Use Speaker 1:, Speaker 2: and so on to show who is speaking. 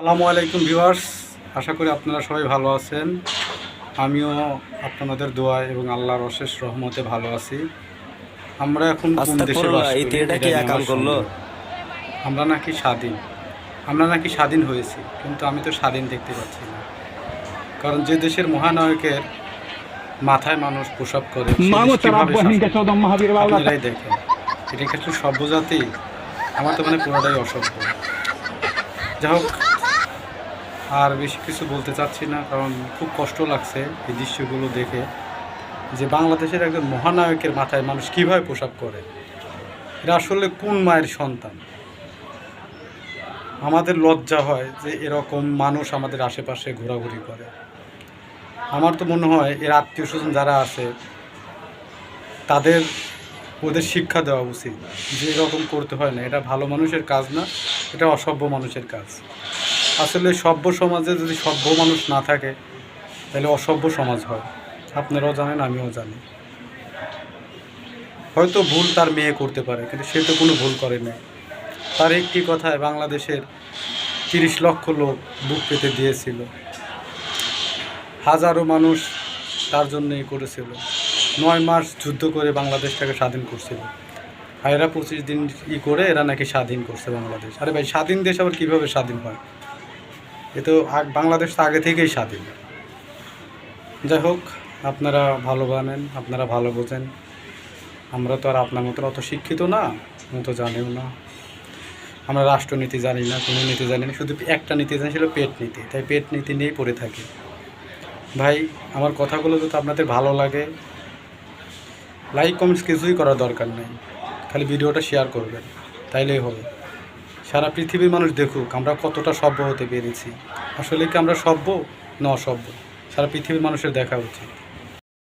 Speaker 1: আসসালামু আলাইকুম ভিউয়ার্স আশা করি আপনারা সবাই ভালো আছেন। আমিও আপনাদের দোয়া এবং আল্লাহর অশেষ রহমতে ভালো আছি। আমরা এখন কোন দেশে বাস
Speaker 2: এই
Speaker 1: করি,
Speaker 2: কি
Speaker 1: নিয়ে
Speaker 2: করল?
Speaker 1: আমরা নাকি স্বাধীন। আমরা নাকি স্বাধীন হয়েছি কিন্তু আমি তো স্বাধীন দেখতে পাচ্ছি না। কারণ যে দেশের মহানায়কের মাথায় মানুষ প্রসব করে আপনারাই দেখেন। এটা কি একটু সভ্যজাতি? আমার তো মানে পুরোটাই অসভ্য। যাই হোক আর বেশি কিছু বলতে চাচ্ছি না, কারণ খুব কষ্ট লাগছে এই দৃশ্যগুলো দেখে যে বাংলাদেশের একজন মহানায়কের মাথায় মানুষ কীভাবে পোশাক করে। এরা আসলে কোন মায়ের সন্তান? আমাদের লজ্জা হয় যে এরকম মানুষ আমাদের আশেপাশে ঘোরাঘুরি করে। আমার তো মনে হয় এর আত্মীয় স্বজন যারা আছে, তাদের, ওদের শিক্ষা দেওয়া উচিত যে এরকম করতে হয় না। এটা ভালো মানুষের কাজ না, এটা অসভ্য মানুষের কাজ। আসলে সভ্য সমাজে যদি সভ্য মানুষ না থাকে, তাহলে অসভ্য সমাজ হয়। আপনারাও জানেন, আমিও জানি। হয়তো ভুল তার মেয়ে করতে পারে, কিন্তু সে তো কোনো ভুল করে না তার একটি কথায় বাংলাদেশের তিরিশ লক্ষ লোক বুক পেতে দিয়েছিল। হাজারো মানুষ তার জন্যই করেছিল। নয় মাস যুদ্ধ করে বাংলাদেশটাকে স্বাধীন করছিল। আর এরা পঁচিশ দিন ই করে এরা নাকি স্বাধীন করছে বাংলাদেশ। আরে ভাই, স্বাধীন দেশ আবার কীভাবে স্বাধীন হয়? এ তো বাংলাদেশ তো আগে থেকেই স্বাধীন। যাই হোক, আপনারা ভালো জানেন, আপনারা ভালো বোঝেন। আমরা তো আর আপনার মতো অত শিক্ষিত না তো জানিও না। আমরা রাষ্ট্রনীতি জানি না, কোনো নীতি জানি না, শুধু একটা নীতি জানি ছিল পেট নীতি। তাই পেট নীতি নিয়েই পড়ে থাকি। ভাই, আমার কথাগুলো যদি আপনাদের ভালো লাগে লাইক কমেন্টস কিছুই করার দরকার নেই। খালি ভিডিওটা শেয়ার করবেন, তাইলেই হবে। সারা পৃথিবীর মানুষ দেখুক, আমরা কতটা সভ্য হতে পেরেছি। আসলে কি আমরা সভ্য? না অসভ্য। সারা পৃথিবীর মানুষের দেখা উচিত।